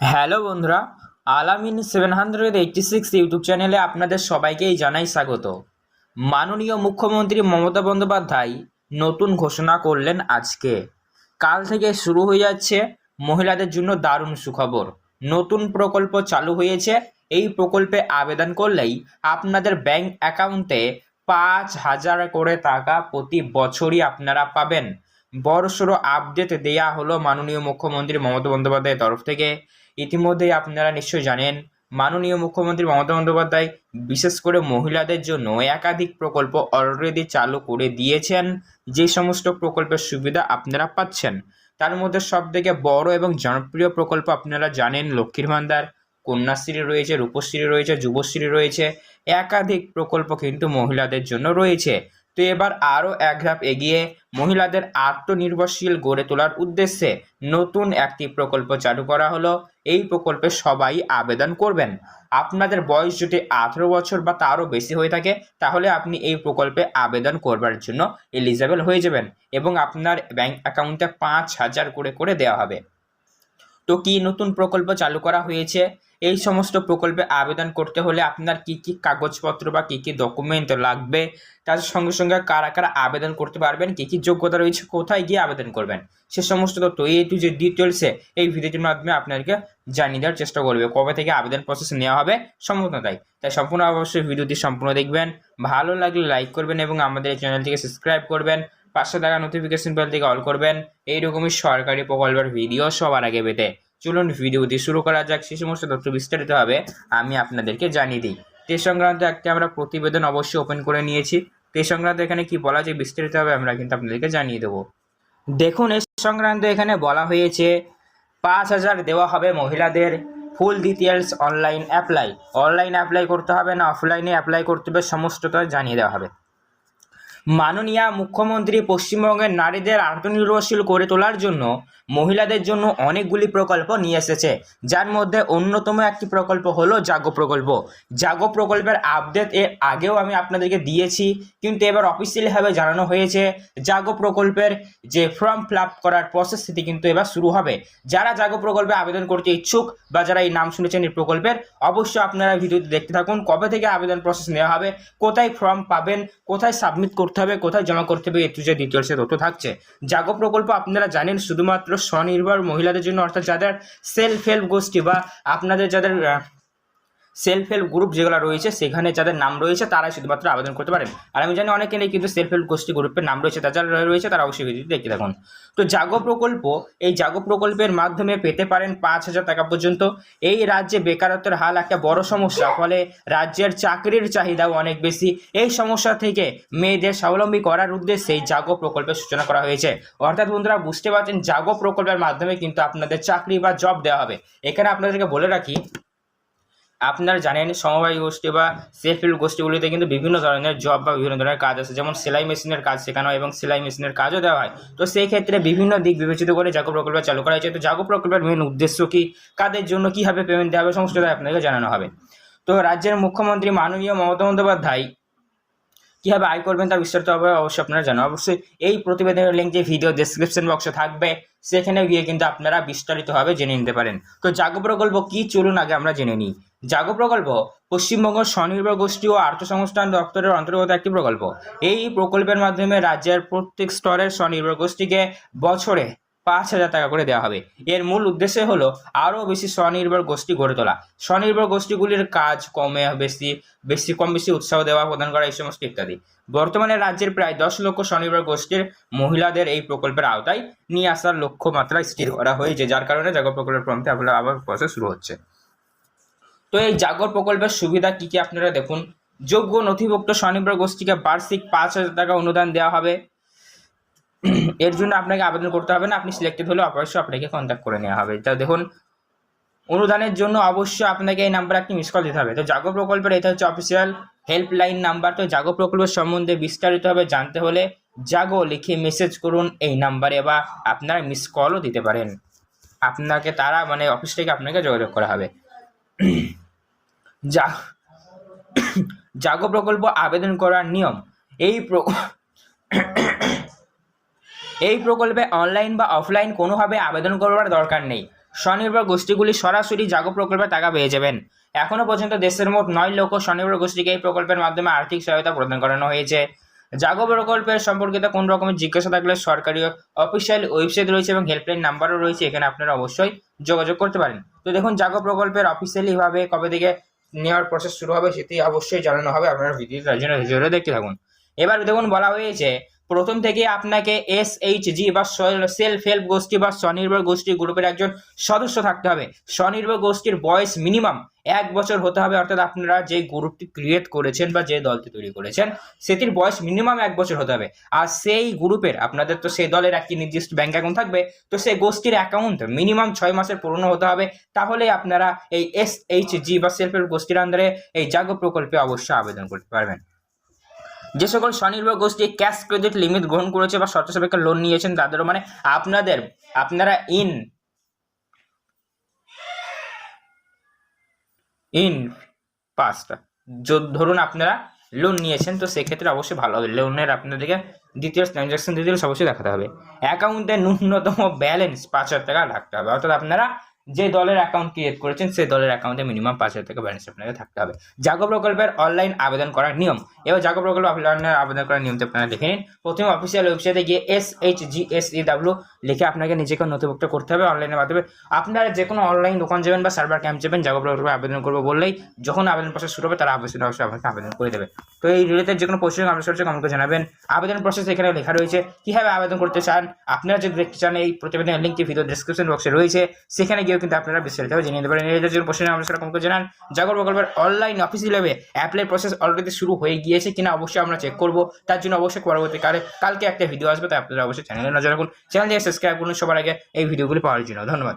Hello বন্ধুরা, Alamin seven hundred eighty six YouTube চ্যানেলে আপনাদের সবাইকেই জানাই স্বাগত। মাননীয় মুখ্যমন্ত্রী মমতা বন্দ্যোপাধ্যায় নতুন ঘোষণা করলেন আজকে। কাল থেকে শুরু হয়ে যাচ্ছে মহিলাদের জন্য দারুণ সুখবর। নতুন প্রকল্প চালু হয়েছে, এই প্রকল্পে আবেদন করলেই আপনাদের ব্যাংক অ্যাকাউন্টে পাঁচ হাজার করে টাকা প্রতি বছরই আপনারা পাবেন। বড়সড় আপডেট দেয়া হলো মাননীয় মুখ্যমন্ত্রী মমতা বন্দ্যোপাধ্যায়ের তরফ থেকে। ইতিমধ্যেই আপনারা নিশ্চয়ই জানেন, মাননীয় মুখ্যমন্ত্রী মমতা বন্দ্যোপাধ্যায় বিশেষ করে মহিলাদের জন্য একাধিক প্রকল্প অলরেডি চালু করে দিয়েছেন। যে সমস্ত প্রকল্পের সুবিধা আপনারা পাচ্ছেন, তার মধ্যে সব থেকে বড় এবং জনপ্রিয় প্রকল্প আপনারা জানেন লক্ষ্মীর ভান্ডার কন্যাশ্রী রয়েছে, রূপশ্রী রয়েছে, যুবশ্রী রয়েছে, একাধিক প্রকল্প কিন্তু মহিলাদের জন্য রয়েছে। তো এবার আরও এক ধাপ এগিয়ে মহিলাদের আত্মনির্ভরশীল গড়ে তোলার উদ্দেশ্যে নতুন একটি প্রকল্প চালু করা হলো। এই প্রকল্পে সবাই আবেদন করবেন। আপনাদের বয়স যদি আঠেরো বছর বা তারও বেশি হয়ে থাকে, তাহলে আপনি এই প্রকল্পে আবেদন করবার জন্য এলিজেবল হয়ে যাবেন এবং আপনার ব্যাংক অ্যাকাউন্টে পাঁচ হাজার করে করে দেওয়া হবে। তো কি নতুন প্রকল্প চালু করা হয়েছে? এই সমস্ত প্রকল্পে আবেদন করতে হলে আপনার কি কি কাগজপত্র বা কি কি ডকুমেন্ট লাগবে? তার সঙ্গে সঙ্গে কারা কারা আবেদন করতে পারবেন? কি কি যোগ্যতা রয়েছে? কোথায় গিয়ে আবেদন করবেন? সে সমস্ত তথ্য এই টু যে ডিটেলসে এই ভিডিওটির মাধ্যমে আপনাদেরকে জানিয়ে দেওয়ার চেষ্টা করবে। কবে থেকে আবেদন প্রসেস নেওয়া হবে? সম্পূর্ণ তাই। তাই সম্পূর্ণ অবশ্যই ভিডিওটি সম্পূর্ণ দেখবেন। ভালো লাগলে লাইক করবেন এবং আমাদের এই চ্যানেলটিকে সাবস্ক্রাইব করবেন। পাঁচশো টাকা নোটিফিকেশন বেল থেকে অল করবেন। এইরকমই সরকারি প্রকল্পের ভিডিও সবার আগে পেতে। চলুন ভিডিওটি শুরু করা যাক। সে সমস্ত তথ্য বিস্তারিত হবে আমি আপনাদেরকে জানিয়ে দিই। তে সংক্রান্ত একটি আমরা প্রতিবেদন অবশ্যই ওপেন করে নিয়েছি। তে সংক্রান্ত এখানে কি বলা যায় বিস্তারিতভাবে আমরা কিন্তু আপনাদেরকে জানিয়ে দেবো। দেখুন এ সংক্রান্ত এখানে বলা হয়েছে, পাঁচ হাজার দেওয়া হবে মহিলাদের full details online apply online apply করতে হবে না অফলাইনে অ্যাপ্লাই করতে হবে, সমস্তটা জানিয়ে দেওয়া হবে। মাননীয় মুখ্যমন্ত্রী পশ্চিমবঙ্গের নারীদের আত্মনির্ভরশীল করে তোলার জন্য মহিলাদের জন্য অনেকগুলি প্রকল্প নিয়ে এসেছে। যার মধ্যে অন্যতম একটি প্রকল্প হলো জাগো প্রকল্প। জাগো প্রকল্পের আপডেট এর আগেও আমি আপনাদেরকে দিয়েছি, কিন্তু এবার অফিসিয়ালিভাবে জানানো হয়েছে জাগো প্রকল্পের যে ফর্ম ফিল করার প্রসেস সেটি কিন্তু এবার শুরু হবে। যারা জাগো প্রকল্পে আবেদন করতে ইচ্ছুক বা যারা এই নাম শুনেছেন এই প্রকল্পের, অবশ্যই আপনারা ভিডিওটি দেখতে থাকুন। কবে থেকে আবেদন প্রসেস নেওয়া হবে? কোথায় ফর্ম পাবেন? কোথায় সাবমিট করতে হবে, কোথায় জমা করতে হবে এটু যে ডিটেলসে তথ্য থাকছে। জাগো প্রকল্প আপনারা জানেন শুধুমাত্র স্বনির্ভর মহিলাদের জন্য, অর্থাৎ যাদের সেলফ হেল্প গোষ্ঠী বা আপনাদের যাদের সেলফ হেল্প গ্রুপ যেগুলো রয়েছে, সেখানে যাদের নাম রয়েছে, তারাই শুধুমাত্র আবেদন করতে পারেন। আর আমি জানি অনেকে নেই, কিন্তু সেলফ হেল্প গোষ্ঠী গ্রুপের নাম রয়েছে, তারা যারা রয়েছে, তারা অবশ্যই ভিডিওটি দেখতে থাকুন। তো জাগো প্রকল্প, এই জাগো প্রকল্পের মাধ্যমে পেতে পারেন পাঁচ হাজার টাকা পর্যন্ত। এই রাজ্যে বেকারত্বের হাল একটা বড় সমস্যা, ফলে রাজ্যের চাকরির চাহিদাও অনেক বেশি। এই সমস্যা থেকে মেয়েদের স্বাবলম্বী করার উদ্দেশ্যে এই জাগো প্রকল্পের সূচনা করা হয়েছে। অর্থাৎ বন্ধুরা, বুঝতে পারছেন, জাগো প্রকল্পের মাধ্যমে কিন্তু আপনাদের চাকরি বা জব দেওয়া হবে। এখানে আপনাদেরকে বলে রাখি আপনারা জানেন সমবায় গোষ্ঠী বা সেলফ হেল্প গোষ্ঠীগুলিতে কিন্তু বিভিন্ন ধরনের জব বা বিভিন্ন ধরনের কাজ আছে। যেমন সেলাই মেশিনের কাজ শেখানো হয় এবং সেলাই মেশিনের কাজও দেওয়া হয়। তো সেই ক্ষেত্রে বিভিন্ন দিক বিবেচিত করে জাগো প্রকল্প চালু করা হয়েছে। তো জাগো প্রকল্পের মেন উদ্দেশ্য কী? কাদের জন্য কীভাবে পেমেন্ট দেওয়া হবে? সমস্ত আপনাকে জানানো হবে। তো রাজ্যের মুখ্যমন্ত্রী মাননীয় মমতা বন্দ্যোপাধ্যায় কীভাবে আয় করবেন তা বিস্তারিতভাবে অবশ্যই আপনারা জানেন। অবশ্যই এই প্রতিবেদনের লিঙ্ক যে ভিডিও ডেসক্রিপশন বক্সে থাকবে, সেখানে গিয়ে কিন্তু আপনারা বিস্তারিতভাবে জেনে নিতে পারেন। তো জাগো প্রকল্প কী চলুন আগে আমরা জেনে নিই। জাগো প্রকল্প পশ্চিমবঙ্গ স্বনির্ভর গোষ্ঠী ও আর্থসংস্থান দপ্তরের অন্তর্গত একটি প্রকল্প। এই প্রকল্পের মাধ্যমে রাজ্যের প্রত্যেক স্তরের স্বনির্ভর গোষ্ঠীকে বছরে পাঁচ হাজার টাকা করে দেওয়া হবে। এর মূল উদ্দেশ্য হলো আরও বেশি স্বনির্ভর গোষ্ঠী গড়ে তোলা। স্বনির্ভর গোষ্ঠীগুলির কাজ কমে বেশি বেশি, কম বেশি উৎসাহ দেওয়া, প্রদান করা, এই সমস্ত ইত্যাদি। বর্তমানে রাজ্যের প্রায় দশ লক্ষ স্বনির্ভর গোষ্ঠীর মহিলাদের এই প্রকল্পের আওতায় নিয়ে আসার লক্ষ্যমাত্রা স্থির করা হয়েছে, যার কারণে জাগর প্রকল্পের ফর্মটি আপনার আবার প্রসেস শুরু হচ্ছে। তো এই জাগর প্রকল্পের সুবিধা কি কি আপনারা দেখুন। যোগ্য নথিভুক্ত স্বনির্ভর গোষ্ঠীকে বার্ষিক পাঁচ হাজার টাকা অনুদান দেওয়া হবে। এর জন্য আপনাকে আবেদন করতে হবে না। আপনি সিলেক্টেড হলে অবশ্যই আপনাকে কন্ট্যাক্ট করে নেওয়া হবে। তা দেখুন, অনুদানের জন্য অবশ্যই আপনাকে এই নাম্বারে একটি মিস কল দিতে হবে। তো জাগো প্রকল্পের, এটা হচ্ছে অফিসিয়াল হেল্পলাইন নাম্বার তো জাগো প্রকল্পের সম্বন্ধে বিস্তারিতভাবে জানতে হলে জাগো লিখে মেসেজ করুন এই নাম্বারে বা আপনারা মিস কলও দিতে পারেন। আপনাকে তারা মানে অফিস থেকে আপনাকে যোগাযোগ করা হবে। যা, জাগো প্রকল্প আবেদন করার নিয়ম। এই এই প্রকল্পে অনলাইন বা অফলাইন কোনোভাবে আবেদন করবার দরকার নেই। স্বনির্ভর গোষ্ঠীগুলি সরাসরি জাগো প্রকল্পে টাকা পেয়ে যাবেন। এখনও পর্যন্ত দেশের মোট নয় লক্ষ স্বনির্ভর গোষ্ঠীকে এই প্রকল্পের মাধ্যমে আর্থিক সহায়তা প্রদান করানো হয়েছে। জাগো প্রকল্পের সম্পর্কিত কোন রকমের জিজ্ঞাসা থাকলে সরকারি অফিসিয়াল ওয়েবসাইট রয়েছে এবং হেল্পলাইন নাম্বারও রয়েছে, এখানে আপনারা অবশ্যই যোগাযোগ করতে পারেন। তো দেখুন, জাগো প্রকল্পের অফিসিয়ালি ভাবে কবে থেকে নেওয়ার প্রসেস শুরু হবে সেটি অবশ্যই জানানো হবে। আপনারা ভিডিওটার জন্য দেখতে থাকুন। এবার দেখুন, বলা হয়েছে প্রথম থেকে আপনাকে এস এইচ জি বা সেলফ হেল্প গোষ্ঠী বা স্বনির্ভর গোষ্ঠী গ্রুপের একজন সদস্য থাকতে হবে। স্বনির্ভর গোষ্ঠীর বয়স মিনিমাম এক বছর হতে হবে, অর্থাৎ আপনারা যে গ্রুপটি ক্রিয়েট করেছেন বা যে দলটি তৈরি করেছেন, সেটির বয়স মিনিমাম এক বছর হতে হবে। আর সেই গ্রুপের আপনাদের তো সেই দলের একটি নির্দিষ্ট ব্যাংক অ্যাকাউন্ট থাকবে, তো সেই গোষ্ঠীর অ্যাকাউন্ট মিনিমাম ছয় মাসের পুরনো হতে হবে। তাহলে আপনারা এই এস এইচ জি বা সেলফ হেল্প গোষ্ঠীর আন্দারে এই জাগো প্রকল্পে অবশ্যই আবেদন করতে পারবেন। যে সকল স্বনির্ভর গোষ্ঠী ক্যাশ ক্রেডিট লিমিট গ্রহণ করেছে বা শর্ত সাপেক্ষে লোন নিয়েছেন, তাদেরও মানে আপনাদের, আপনারা ইন ইন পাঁচটা ধরুন আপনারা লোন নিয়েছেন, তো সেক্ষেত্রে অবশ্যই ভালো হবে। লোনের আপনাদেরকে ডিটেলস ট্রানজ্যাকশন ডিটেলস অবশ্যই দেখাতে হবে। অ্যাকাউন্টে ন্যূনতম ব্যালেন্স পাঁচ হাজার টাকা রাখতে হবে। অর্থাৎ আপনারা যে দলের অ্যাকাউন্ট ক্রিয়েট করেছেন, সেই দলের অ্যাকাউন্টে মিনিমাম পাঁচ হাজার টাকা ব্যালেন্স আপনাকে থাকতে হবে। জাগো প্রকল্পের অনলাইন আবেদন করার নিয়ম। এবার জাগো প্রকল্প অনলাইনে আবেদন করার নিয়মটা আপনারা দেখে নিন। প্রথমে অফিসিয়াল ওয়েবসাইটে গিয়ে S H G S E W লিখে আপনাকে নিজেকে নথিভুক্ত করতে হবে অনলাইনের মাধ্যমে। আপনারা যে কোনো অনলাইন দোকান যাবেন বা সার্ভার ক্যাম্প যাবেন প্রকল্পে আবেদন করব বললেই যখন আবেদন প্রসেস শুরু হবে, তারা আবেদন অবশ্যই আপনাকে আবেদন করে দেবে। তো এই রিলেটেড যে কোনো প্রশ্ন আপনার সাথে কমেন্ট জানাবেন। আবেদন প্রসেস এখানে লেখা রয়েছে। কীভাবে আবেদন করতে চান? আপনারা যদি দেখতে চান, এই প্রতিবেদনের লিঙ্কটি ভিডিও ডিসক্রিপশন বক্সে রয়েছে। সেখানে গিয়েও কিন্তু আপনারা বিস্তারিতভাবে জেনে নিতে পারেন। এই যে প্রশ্ন আপনার সাথে কমেন্ট জানান। জাগর প্রকল্পের অনলাইন অফিসিয়াল লেভে অ্যাপ্লাই প্রসেস অলরেডি শুরু হয়ে গিয়েছে কিনা অবশ্যই আমরা চেক করব। তার জন্য অবশ্যই পরবর্তীকালে কালকে একটা ভিডিও আসবে, তাই আপনারা অবশ্যই চ্যানেলে নজর রাখুন। চ্যানেল সাবস্ক্রাইব করুন সবার আগে এই ভিডিওগুলি পাওয়ার জন্য। ধন্যবাদ।